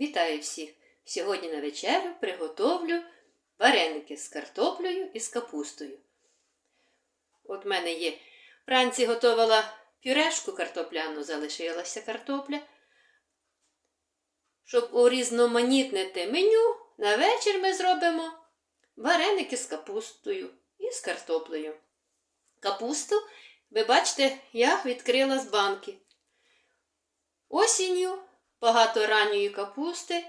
Вітаю всіх! Сьогодні на вечерю приготовлю вареники з картоплею і з капустою. От в мене є. Вранці готувала пюрешку картопляну, залишилася картопля. Щоб урізноманітнити меню, на вечір ми зробимо вареники з капустою і з картоплею. Капусту, ви бачите, я відкрила з банки. Осінню багато ранньої капусти,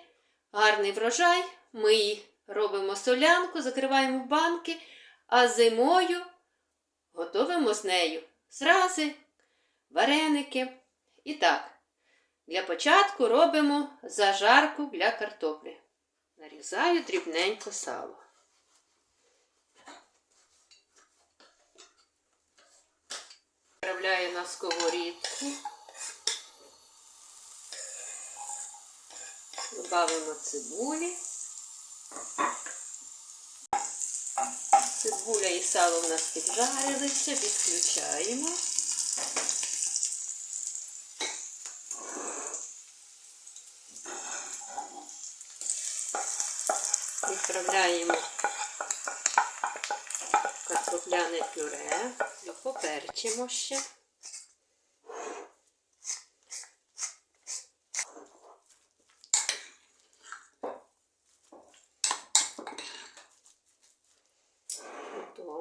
гарний врожай. Ми її робимо солянку, закриваємо банки, а зимою готуємо з нею зрази, вареники. І так, для початку робимо зажарку для картоплі. Нарізаю дрібненько сало. Вправляю на сковорідку. Добавимо цибулі. Цибуля і сало в нас піджарилися, відключаємо. Відправляємо картопляне пюре, поперчимо ще.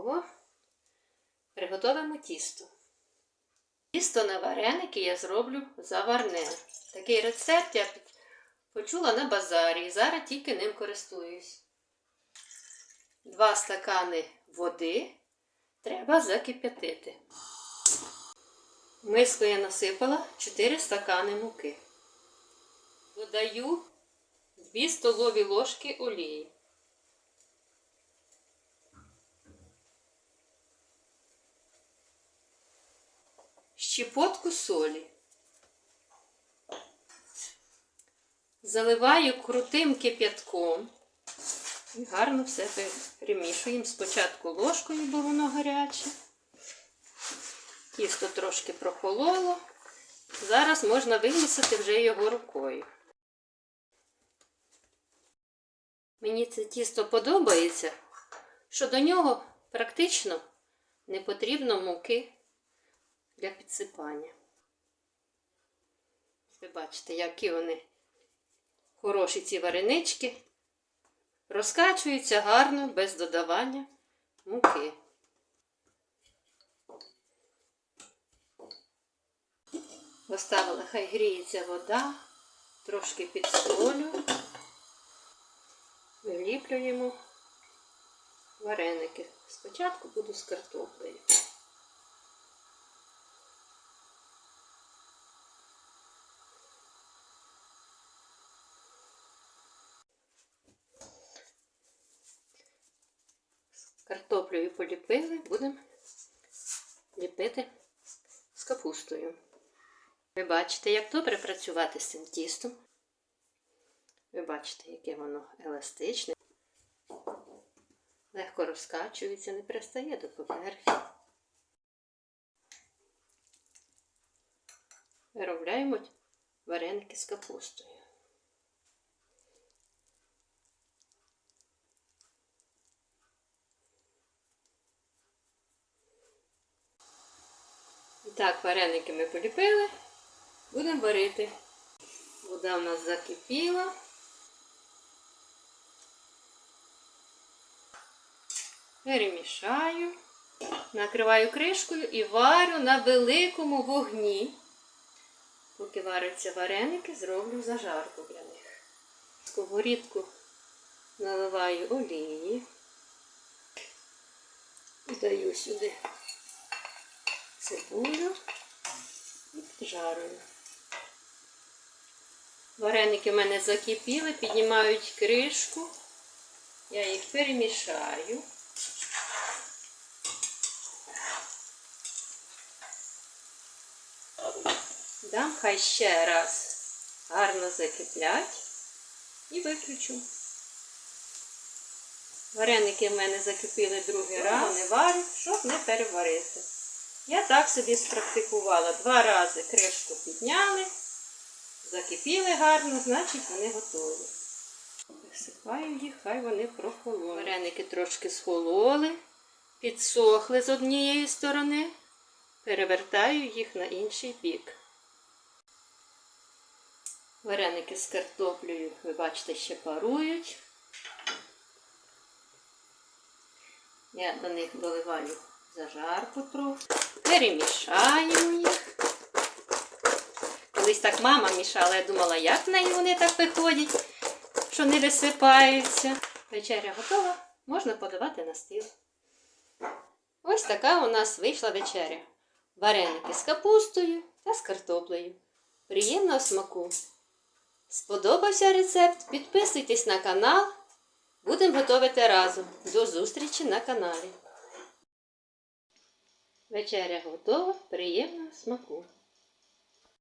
Готово. Приготовимо тісто. Тісто на вареники я зроблю заварне. Такий рецепт я почула на базарі і зараз тільки ним користуюсь. Два стакани води треба закип'ятити. Миску я насипала 4 стакани муки. Додаю 2 столові ложки олії. Щепотку солі. Заливаю крутим кип'ятком і гарно все перемішуємо. Спочатку ложкою, бо воно гаряче. Тісто трошки прохололо. Зараз можна вимісити вже його рукою. Мені це тісто подобається, що до нього практично не потрібно муки для підсипання. Ви бачите, які вони хороші ці варенички. Розкачуються гарно, без додавання муки. Поставила, хай гріється вода, трошки підсолю, виліплюємо вареники. Спочатку буду з картоплею. Картоплею поліпили, будемо ліпити з капустою. Ви бачите, як добре працювати з цим тістом. Ви бачите, яке воно еластичне, легко розкачується, не пристає до поверхні. Виробляємо вареники з капустою. Так, вареники ми поліпили, будемо варити. Вода в нас закипіла. Перемішаю, накриваю кришкою і варю на великому вогні. Поки варяться вареники, зроблю зажарку для них. Сковорідку наливаю олії і даю сюди цибулю і піджарую. Вареники в мене закипіли, піднімають кришку. Я їх перемішаю. Дам хай ще раз гарно закиплять і виключу. Вареники в мене закипіли другий раз, не варю, щоб не переварити. Я так собі спрактикувала. Два рази кришку підняли, закипіли гарно, значить вони готові. Висипаю їх, хай вони прохололи. Вареники трошки схололи, підсохли з однієї сторони, перевертаю їх на інший бік. Вареники з картоплею, ви бачите, ще парують. Я до них доливаю зажарку трохи. Перемішаємо їх. Колись так мама мішала, я думала, як в неї вони так виходять, що не висипаються. Вечеря готова, можна подавати на стіл. Ось така у нас вийшла вечеря. Вареники з капустою та з картоплею. Приємного смаку! Сподобався рецепт? Підписуйтесь на канал. Будемо готувати разом. До зустрічі на каналі. Вечеря готова. Приємного смаку!